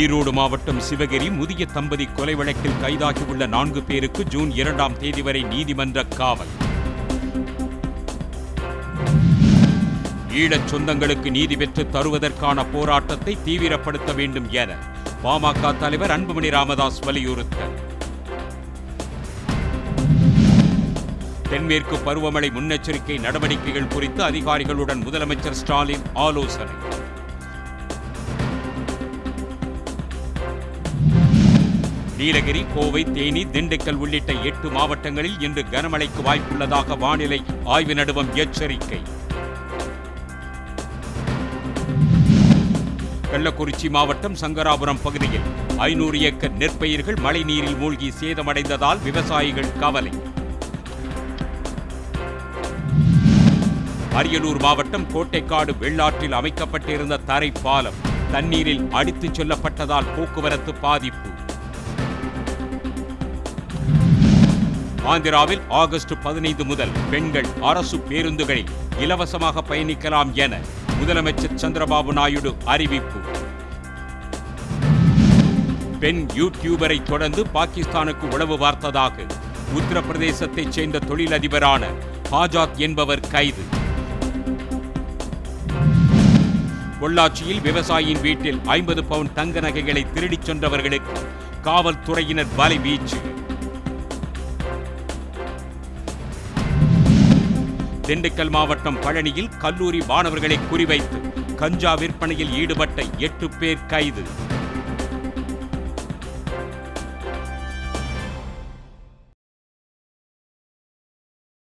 ஈரோடு மாவட்டம் சிவகிரி முதிய தம்பதி கொலை வழக்கில் கைதாகியுள்ள நான்கு பேருக்கு ஜூன் இரண்டாம் தேதி வரை நீதிமன்ற காவல். ஈழச் சொந்தங்களுக்கு நீதி பெற்று தருவதற்கான போராட்டத்தை தீவிரப்படுத்த வேண்டும் என பாமக தலைவர் அன்புமணி ராமதாஸ் வலியுறுத்தல். தென்மேற்கு பருவமழை முன்னெச்சரிக்கை நடவடிக்கைகள் குறித்து அதிகாரிகளுடன் முதலமைச்சர் ஸ்டாலின் ஆலோசனை. நீலகிரி கோவை தேனி திண்டுக்கல் உள்ளிட்ட எட்டு மாவட்டங்களில் இன்று கனமழைக்கு வாய்ப்புள்ளதாக வானிலை ஆய்வு நடுவம் எச்சரிக்கை. கள்ளக்குறிச்சி மாவட்டம் சங்கராபுரம் பகுதியில் ஐநூறு ஏக்கர் நெற்பயிர்கள் மழைநீரில் மூழ்கி சேதமடைந்ததால் விவசாயிகள் கவலை. அரியலூர் மாவட்டம் கோட்டைக்காடு வெள்ளாற்றில் அமைக்கப்பட்டிருந்த தரை பாலம் தண்ணீரில் அடித்துச் செல்லப்பட்டதால் போக்குவரத்து பாதிப்பு. ஆந்திராவில் ஆகஸ்ட் பதினைந்து முதல் பெண்கள் அரசு பேருந்துகளில் இலவசமாக பயணிக்கலாம் என முதலமைச்சர் சந்திரபாபு நாயுடு அறிவிப்பு. பெண் யூடியூபரை தொடர்ந்து பாகிஸ்தானுக்கு உளவு பார்த்ததாக உத்தரப்பிரதேசத்தைச் சேர்ந்த தொழிலதிபரான ஆஜாத் என்பவர் கைது. பொள்ளாச்சியில் விவசாயியின் வீட்டில் ஐம்பது பவுன் தங்க நகைகளை திருடிச் சென்றவர்களுக்கு காவல்துறையினர் வலை வீச்சு. திண்டுக்கல் மாவட்டம் பழனியில் கல்லூரி மாணவர்களை குறிவைத்து கஞ்சா விற்பனையில் ஈடுபட்ட எட்டு பேர் கைது.